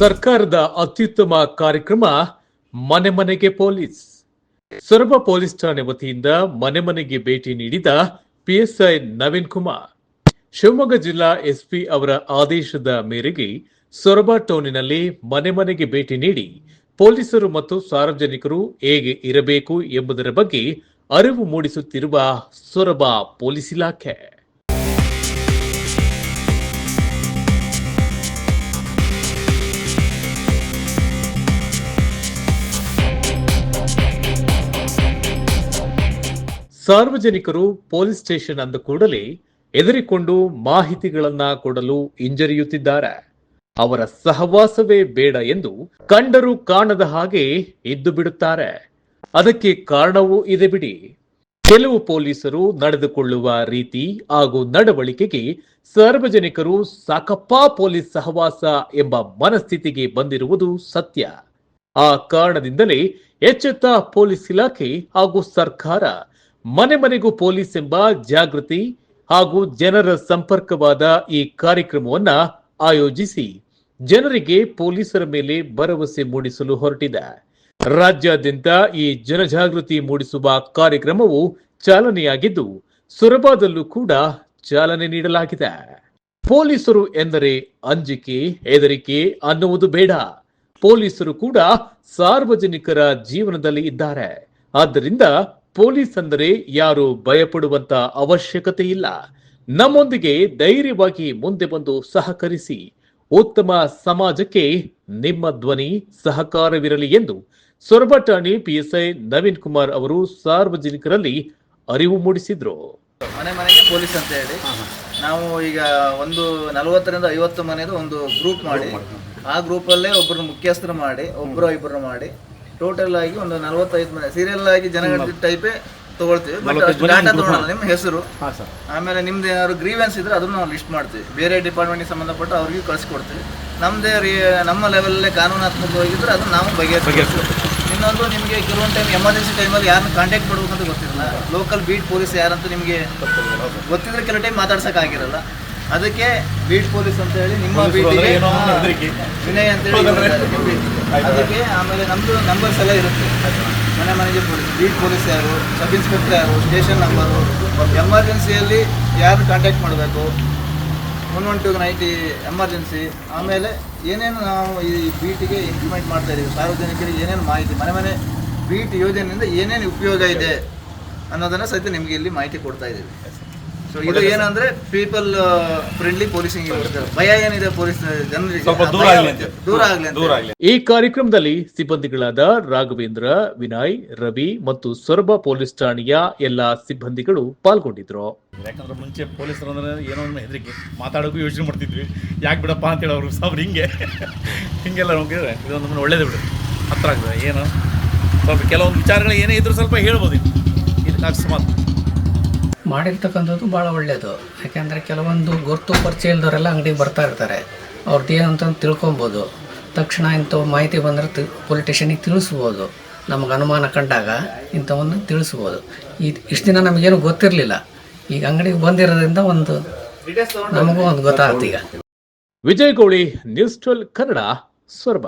ಸರ್ಕಾರದ ಅತ್ಯುತ್ತಮ ಕಾರ್ಯಕ್ರಮ ಮನೆ ಮನೆಗೆ ಪೊಲೀಸ್. ಸೊರಬ ಪೊಲೀಸ್ ಠಾಣೆ ವತಿಯಿಂದ ಮನೆ ಮನೆಗೆ ಭೇಟಿ ನೀಡಿದ ಪಿಎಸ್ಐ ನವೀನ್ ಕುಮಾರ್. ಶಿವಮೊಗ್ಗ ಜಿಲ್ಲಾ ಎಸ್ಪಿ ಅವರ ಆದೇಶದ ಮೇರೆಗೆ ಸೊರಬ ಟೌನಿನಲ್ಲಿ ಮನೆ ಮನೆಗೆ ಭೇಟಿ ನೀಡಿ ಪೊಲೀಸರು ಮತ್ತು ಸಾರ್ವಜನಿಕರು ಹೇಗೆ ಇರಬೇಕು ಎಂಬುದರ ಬಗ್ಗೆ ಅರಿವು ಮೂಡಿಸುತ್ತಿರುವ ಸೊರಬ ಪೊಲೀಸ್ ಇಲಾಖೆ. ಸಾರ್ವಜನಿಕರು ಪೊಲೀಸ್ ಸ್ಟೇಷನ್ ಅಂದ ಕೂಡಲೇ ಎದುರಿಕೊಂಡು ಮಾಹಿತಿಗಳನ್ನ ಕೊಡಲು ಹಿಂಜರಿಯುತ್ತಿದ್ದಾರೆ. ಅವರ ಸಹವಾಸವೇ ಬೇಡ ಎಂದು ಕಂಡರು ಕಾಣದ ಹಾಗೆ ಇದ್ದು ಬಿಡುತ್ತಾರೆ. ಅದಕ್ಕೆ ಕಾರಣವೂ ಇದೆ ಬಿಡಿ. ಕೆಲವು ಪೊಲೀಸರು ನಡೆದುಕೊಳ್ಳುವ ರೀತಿ ಹಾಗೂ ನಡವಳಿಕೆಗೆ ಸಾರ್ವಜನಿಕರು ಸಾಕಪ್ಪ ಪೊಲೀಸ್ ಸಹವಾಸ ಎಂಬ ಮನಸ್ಥಿತಿಗೆ ಬಂದಿರುವುದು ಸತ್ಯ. ಆ ಕಾರಣದಿಂದಲೇ ಎಚ್ಚೆತ್ತ ಪೊಲೀಸ್ ಇಲಾಖೆ ಹಾಗೂ ಸರ್ಕಾರ ಮನೆ ಮನೆಗೂ ಪೊಲೀಸ್ ಎಂಬ ಜಾಗೃತಿ ಹಾಗೂ ಜನರ ಸಂಪರ್ಕವಾದ ಈ ಕಾರ್ಯಕ್ರಮವನ್ನ ಆಯೋಜಿಸಿ ಜನರಿಗೆ ಪೊಲೀಸರ ಮೇಲೆ ಭರವಸೆ ಮೂಡಿಸಲು ಹೊರಟಿದೆ. ರಾಜ್ಯಾದ್ಯಂತ ಈ ಜನಜಾಗೃತಿ ಮೂಡಿಸುವ ಕಾರ್ಯಕ್ರಮವು ಚಾಲನೆಯಾಗಿದ್ದು, ಸುರಭಾದಲ್ಲೂ ಕೂಡ ಚಾಲನೆ ನೀಡಲಾಗಿದೆ. ಪೊಲೀಸರು ಎಂದರೆ ಅಂಜಿಕೆ, ಹೆದರಿಕೆ ಅನ್ನುವುದು ಬೇಡ. ಪೊಲೀಸರು ಕೂಡ ಸಾರ್ವಜನಿಕರ ಜೀವನದಲ್ಲಿ ಇದ್ದಾರೆ. ಆದ್ದರಿಂದ ಪೊಲೀಸ್ ಅಂದರೆ ಯಾರು ಭಯಪಡುವಂತ ಅವಶ್ಯಕತೆ ಇಲ್ಲ ನಮ್ಮೊಂದಿಗೆ ಧೈರ್ಯವಾಗಿ ಮುಂದೆ ಬಂದು ಸಹಕರಿಸಿ. ಉತ್ತಮ ಸಮಾಜಕ್ಕೆ ನಿಮ್ಮ ಧ್ವನಿ ಸಹಕಾರವಿರಲಿ ಎಂದು ಸೊರಬ ಠಾಣೆ ಪಿಎಸ್ಐ ನವೀನ್ ಕುಮಾರ್ ಅವರು ಸಾರ್ವಜನಿಕರಲ್ಲಿ ಅರಿವು ಮೂಡಿಸಿದ್ರು. ಮನೆ ಮನೆಗೆ ಪೊಲೀಸ್ ಅಂತ ಹೇಳಿ. ನಾವು ಈಗ ಒಂದು ನಲವತ್ತರಿಂದ ಐವತ್ತು ಮನೆದು ಒಂದು ಗ್ರೂಪ್ ಮಾಡಿ. ಆ ಗ್ರೂಪಲ್ಲೇ ಒಬ್ಬರು ಮುಖ್ಯಸ್ಥರು ಮಾಡಿ ಒಬ್ಬರು ಇಬ್ಬರು ಮಾಡಿ. ಟೋಟಲ್ ಆಗಿ ಒಂದು ನಲವತ್ತೈದು ಮನೆ. ಸೀರಿಯಲ್ ಆಗಿ ಜನಗಣತಿ ಟೈಪೇ ತಗೊಳ್ತೀವಿ. ಬಟ್ ಅಷ್ಟು ಡಾಟಾ ತಗೊಳಲ್ಲ ನಿಮ್ಮ ಹೆಸರು. ಆಮೇಲೆ ನಿಮ್ದು ಏನಾದ್ರು ಗ್ರೀವೆನ್ಸ್ ಇದ್ರೆ ಅದನ್ನ ನಾವು ಲಿಸ್ಟ್ ಮಾಡ್ತೀವಿ. ಬೇರೆ ಡಿಪಾರ್ಟ್ಮೆಂಟ್ಗೆ ಸಂಬಂಧಪಟ್ಟ ಅವ್ರಿಗೆ ಕಳಿಸ್ಕೊಡ್ತೀವಿ. ನಮ್ದೇ ರೀ ನಮ್ಮ ಲೆವೆಲಲ್ಲೇ ಕಾನೂನಾತ್ಮಕವಾಗಿದ್ರೆ ಅದನ್ನ ನಾವು ಬಗೆಹರಿಸ್ಕೊಡ್ತೀವಿ. ಇನ್ನೊಂದು ನಿಮಗೆ ಕೆಲವೊಂದು ಟೈಮ್ ಎಮರ್ಜೆನ್ಸಿ ಟೈಮಲ್ಲಿ ಯಾರನ್ನ ಕಾಂಟ್ಯಾಕ್ಟ್ ಮಾಡಬೇಕು ಅಂತ ಗೊತ್ತಿರಲ್ಲ ಲೋಕಲ್ ಬೀಟ್ ಪೊಲೀಸ್ ಯಾರಂತ ನಿಮಗೆ ಗೊತ್ತಿದ್ರೆ ಕೆಲವು ಟೈಮ್ ಮಾತಾಡ್ಸೋಕ್ಕಾಗಿರಲ್ಲ. ಅದಕ್ಕೆ ಬೀಟ್ ಪೊಲೀಸ್ ಅಂತ ಹೇಳಿ ನಿಮ್ಮ ಬೀಟಿಗೆ ವಿನಯ್ ಅಂತ ಹೇಳಿ. ಅದಕ್ಕೆ ಆಮೇಲೆ ನಮ್ಮದು ನಂಬರ್ಸ್ ಎಲ್ಲ ಇರುತ್ತೆ. ಮನೆ ಮನೆಗೆ ಪೊಲೀಸ್ ಬೀಟ್ ಪೊಲೀಸ್ ಯಾರು ಸಬ್ ಇನ್ಸ್ಪೆಕ್ಟರ್ ಯಾರು ಸ್ಟೇಷನ್ ನಂಬರು ಎಮರ್ಜೆನ್ಸಿಯಲ್ಲಿ ಯಾರು ಕಾಂಟ್ಯಾಕ್ಟ್ ಮಾಡಬೇಕು? One one two ninety emergency ಆಮೇಲೆ ಏನೇನು ನಾವು ಈ ಬೀಟಿಗೆ ಇಂಪ್ಲಿಮೆಂಟ್ ಮಾಡ್ತಾ ಇದ್ದೀವಿ ಸಾರ್ವಜನಿಕರಿಗೆ ಏನೇನು ಮಾಹಿತಿ? ಮನೆ ಮನೆ ಬೀಟ್ ಯೋಜನೆಯಿಂದ ಏನೇನು ಉಪಯೋಗ ಇದೆ ಅನ್ನೋದನ್ನು ಸಹಿತ ನಿಮಗೆ ಇಲ್ಲಿ ಮಾಹಿತಿ ಕೊಡ್ತಾ ಇದ್ದೀವಿ ಸೊ ಇದು ಏನಂದ್ರೆ ಪೀಪಲ್ ಫ್ರೆಂಡ್ಲಿ ಪೊಲೀಸಿಂಗ್ ಭಯ ಏನಿದೆ ಪೊಲೀಸ್ ಜನರಿಗೆ? ಸ್ವಲ್ಪ ದೂರ ಆಗಲಿ ಆಗ್ಲಿ ಅಂತ. ದೂರ ಆಗ್ಲಿ ಅಂತ. ಈ ಕಾರ್ಯಕ್ರಮದಲ್ಲಿ ಸಿಬ್ಬಂದಿಗಳಾದ ರಾಘವೇಂದ್ರ ವಿನಯ್ ರವಿ ಮತ್ತು ಸೊರಬ ಪೊಲೀಸ್ ಠಾಣೆಯ ಎಲ್ಲಾ ಸಿಬ್ಬಂದಿಗಳು ಪಾಲ್ಗೊಂಡಿದ್ರು. ಯಾಕಂದ್ರೆ ಮುಂಚೆ ಪೊಲೀಸರು ಅಂದ್ರೆ ಏನೋ ಒಂದು ಹೆದರಿಕೆ. ಮಾತಾಡೋಕ್ಕೂ ಯೋಚನೆ ಮಾಡ್ತಿದ್ವಿ. ಯಾಕೆ ಬಿಡಪ್ಪ ಅಂತೇಳಿ ಅವರು ಸಾಬ್ರು ಹಿಂಗೆ. ಹಿಂಗೆಲ್ಲ ನೋಡಿದ್ರೆ ಇದೊಂದು ಒಳ್ಳೇದು ಬಿಡು. ಹತ್ರ ಆಗ್ತದೆ. ಏನು? ಸ್ವಲ್ಪ ಕೆಲವೊಂದು ವಿಚಾರಗಳು ಏನೇ ಇದ್ರು ಸ್ವಲ್ಪ ಹೇಳ್ಬೋದು. ಇದು ಇದಕ್ಕೆ ಅಕಸ್ಮಾತ್ ಮಾಡಿರ್ತಕ್ಕಂಥದ್ದು ಭಾಳ ಒಳ್ಳೆಯದು ಯಾಕೆಂದರೆ ಕೆಲವೊಂದು ಗುರುತು ಪರಿಚಯ ಇಲ್ದವರೆಲ್ಲ ಅಂಗಡಿಗೆ ಬರ್ತಾ ಇರ್ತಾರೆ. ಅವ್ರದ್ದು ಏನು ಅಂತ ತಿಳ್ಕೊಬೋದು. ತಕ್ಷಣ ಇಂಥ ಮಾಹಿತಿ ಬಂದರೆ ತಿ, ಪೊಲೀಸ್ ತಿಳಿಸ್ಬೋದು. ನಮಗೆ ಅನುಮಾನ ಕಂಡಾಗ ಇಂಥವನ್ನು ತಿಳಿಸ್ಬೋದು. ಈ, ಇಷ್ಟು ದಿನ ನಮಗೇನು ಗೊತ್ತಿರಲಿಲ್ಲ. ಈಗ ಅಂಗಡಿಗೆ ಬಂದಿರೋದ್ರಿಂದ ಒಂದು ನಮಗೂ ಒಂದು ಗೊತ್ತಾಗುತ್ತೆ ಈಗ ವಿಜಯ್ ಗೌಳಿ ನ್ಯೂಸ್ ಟ್ವೆಲ್ ಕನ್ನಡ ಸೊರಬ